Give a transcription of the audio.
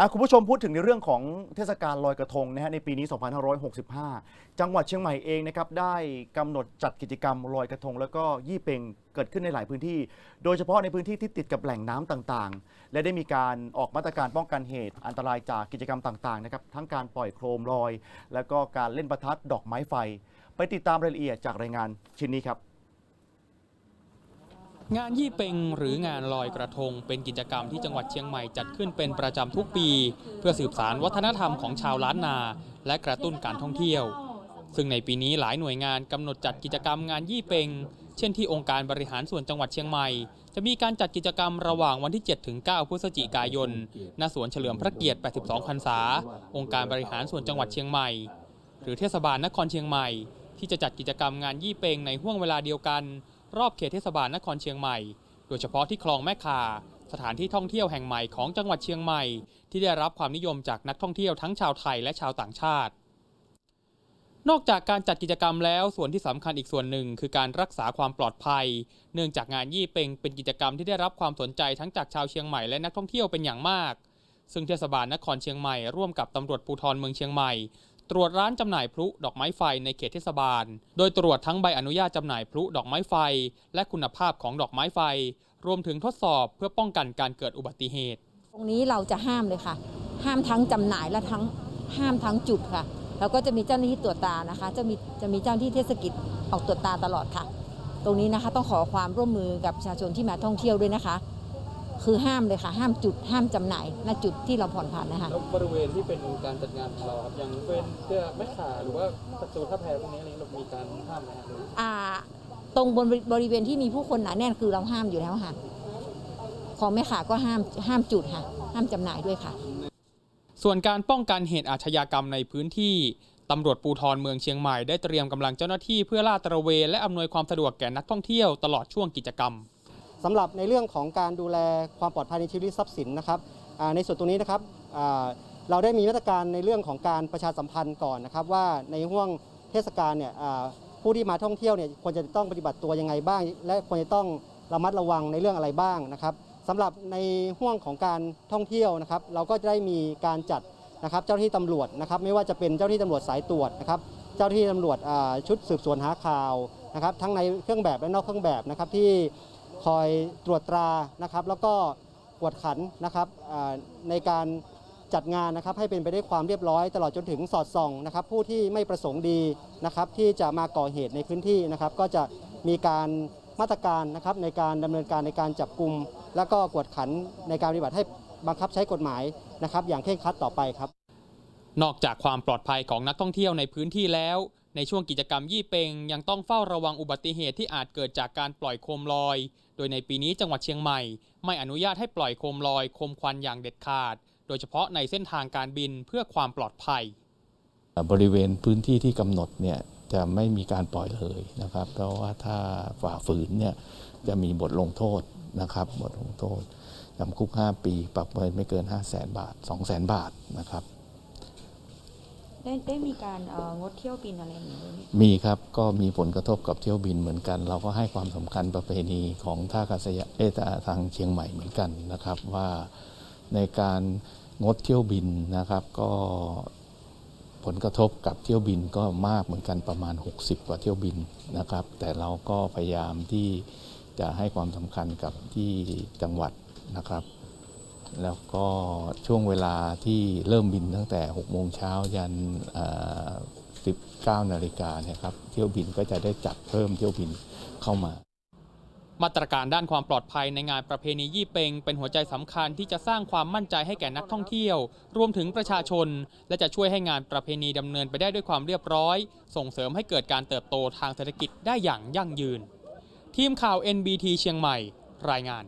อะคุณผู้ชมพูดถึงในเรื่องของเทศกาลลอยกระทงนะฮะในปีนี้ 2565 จังหวัดเชียงใหม่เองนะครับได้กำหนดจัดกิจกรรมลอยกระทง แล้วก็ยี่เปงเกิดขึ้นในหลายพื้นที่ โดยเฉพาะในพื้นที่ที่ติดกับแหล่งน้ำต่างๆ และได้มีการออกมาตรการป้องกันเหตุ อันตรายจากกิจกรรมต่างๆนะครับทั้งการปล่อยโคมลอย แล้วก็การเล่นประทัดดอกไม้ไฟ ไปติดตามรายละเอียดจากรายงานชิ้นนี้ครับ งานยี่เปงหรืองานลอยกระทง เป็นกิจกรรมที่จังหวัดเชียงใหม่จัดขึ้นเป็นประจำทุกปี เพื่อสืบสารวัฒนธรรมของชาวล้านนา และกระตุ้นการท่องเที่ยว ซึ่งในปีนี้หลายหน่วยงานกำหนดจัดกิจกรรมงานยี่เปงเช่นที่องค์การบริหารส่วนจังหวัดเชียงใหม่ จะมีการจัดกิจกรรมระหว่างวันที่ 7 ถึง 9 พฤศจิกายนณสวนเฉลิมพระเกียรติ 82 พรรษา องค์การบริหารส่วนจังหวัดเชียงใหม่ หรือเทศบาลนครเชียงใหม่ ที่จะจัดกิจกรรมงานยี่เปงในห่วงเวลาเดียวกัน รอบเขตเทศบาลนครเชียงใหม่ โดยเฉพาะที่คลองแม่คา สถานที่ท่องเที่ยวแห่งใหม่ของจังหวัดเชียงใหม่ ที่ได้รับความนิยมจากนักท่องเที่ยวทั้งชาวไทยและชาวต่างชาติ นอกจากการจัดกิจกรรมแล้วส่วนที่สำคัญอีกส่วนหนึ่ง คือการรักษาความปลอดภัย เนื่องจากงานยี่เปงเป็นกิจกรรมที่ได้รับความสนใจทั้งจากชาวเชียงใหม่และนักท่องเที่ยวเป็นอย่างมากซึ่งเทศบาลนครเชียงใหม่ร่วมกับตำรวจภูธรเมืองเชียงใหม่ ตรวจร้านจำหน่ายพลุดอกไม้ไฟในเขตเทศบาล โดยตรวจทั้งใบอนุญาตจำหน่ายพลุดอกไม้ไฟ และคุณภาพของดอกไม้ไฟ รวมถึงทดสอบเพื่อป้องกันการเกิดอุบัติเหตุ ตรงนี้เราจะห้ามเลยค่ะ ห้ามทั้งจำหน่ายและทั้งห้ามทั้งจุดค่ะ แล้วก็จะมีเจ้าหน้าที่ตรวจตานะคะ จะมีจะมีเจ้าหน้าที่เทศกิจออกตรวจตาตลอดค่ะ ตรงนี้นะคะต้องขอความร่วมมือกับประชาชนที่มาท่องเที่ยวด้วยนะคะ คือห้ามเลยค่ะ ห้ามจุดห้ามจำหน่ายณจุดที่เราผ่อนผันนะคะแล้วบริเวณที่เป็นการจัดงานของเราครับอย่างเป็นเสื้อแม่ขาหรือว่าประตูท่าแพพวกนี้เรามีการห้ามไหมครับอ่าตรงบนบริเวณที่มีผู้คนหนาแน่นคือเราห้ามอยู่แล้วค่ะ ของแม่ขาก็ห้ามห้ามจุดค่ะ ห้ามจำหน่ายด้วยค่ะ ส่วนการป้องกันเหตุอาชญากรรมในพื้นที่ตำรวจปูทรเมืองเชียงใหม่ได้เตรียมกำลังเจ้าหน้าที่เพื่อลาดตระเวนและอำนวยความสะดวกแก่นักท่องเที่ยวตลอดช่วงกิจกรรม สำหรับในเรื่องของการดูแลความปลอดภัยในชีวิตทรัพย์สินนะครับในส่วนตรงนี้นะครับเราได้มีมาตรการในเรื่องของการประชาสัมพันธ์ก่อนนะครับว่าในห่วงเทศกาลเนี่ยผู้ที่มาท่องเที่ยวเนี่ยควรจะต้องปฏิบัติตัวยังไงบ้าง และควรจะต้องระมัดระวังในเรื่องอะไรบ้างนะครับสำหรับในห่วงของการท่องเที่ยวนะครับ เราก็จะได้มีการจัดนะครับเจ้าหน้าที่ตำรวจนะครับ ไม่ว่าจะเป็นเจ้าหน้าที่ตำรวจสายตรวจนะครับ เจ้าหน้าที่ตำรวจชุดสืบสวนหาข่าวนะครับ ทั้งในเครื่องแบบและนอกเครื่องแบบนะครับที่ คอยตรวจตรานะครับ แล้วก็กวดขันนะครับในการจัดงานนะครับให้เป็นไปได้วยความเรียบร้อย ตลอดจนถึงสอดส่องนะครับผู้ที่ไม่ประสงค์ดีนะครับที่จะมาก่อเหตุในพื้นที่นะครับ ก็จะมีการมาตรการนะครับในการดำเนินการในการจับกลุ่มแล้วก็กวดขันในการปฏิบัติให้บังคับใช้กฎหมายนะครับ อย่างเคร่งครัดต่อไปครับ นอกจากความปลอดภัยของนักท่องเที่ยวในพื้นที่แล้ว ในช่วงกิจกรรมยี่เปงยังต้องเฝ้าระวังอุบัติเหตุที่อาจเกิดจากการปล่อยโคมลอย โดยในปีนี้จังหวัดเชียงใหม่ ไม่อนุญาตให้ปล่อยโคมลอยโคมควันอย่างเด็ดขาด โดยเฉพาะในเส้นทางการบินเพื่อความปลอดภัย บริเวณพื้นที่ที่กำหนดเนี่ยจะไม่มีการปล่อยเลยนะครับ เพราะว่าถ้าฝ่าฝืนเนี่ยจะมีบทลงโทษนะครับบทลงโทษจำคุก 5 ปี ปรับเงินไม่เกิน 5 0 0แสนบาท 2 0 0แสนบาทนะครับ ได้ได้มีการงดเที่ยวบินอะไรอย่างนี้ไหมมีครับก็มีผลกระทบกับเที่ยวบินเหมือนกัน เราก็ให้ความสำคัญประเพณีของท่าอากาศยานเอยทางเชียงใหม่เหมือนกันนะครับ ว่าในการงดเที่ยวบินนะครับ ก็ผลกระทบกับเที่ยวบินก็มากเหมือนกันประมาณ 60 กว่าเที่ยวบินนะครับ แต่เราก็พยายามที่จะให้ความสำคัญกับที่จังหวัดนะครับ แล้วก็ช่วงเวลาที่เริ่มบินตั้งแต่ 6 โมงเช้ายัน 19 นาฬิกาเนี่ยครับเที่ยวบินก็จะได้จัดเพิ่มเที่ยวบินเข้ามา มาตรการด้านความปลอดภัยในงานประเพณียี่เปงเป็นหัวใจสำคัญที่จะสร้างความมั่นใจให้แก่นักท่องเที่ยว รวมถึงประชาชน และจะช่วยให้งานประเพณีดำเนินไปได้ด้วยความเรียบร้อย ส่งเสริมให้เกิดการเติบโตทางเศรษฐกิจได้อย่างยั่งยืน ทีมข่าว NBT เชียงใหม่ รายงาน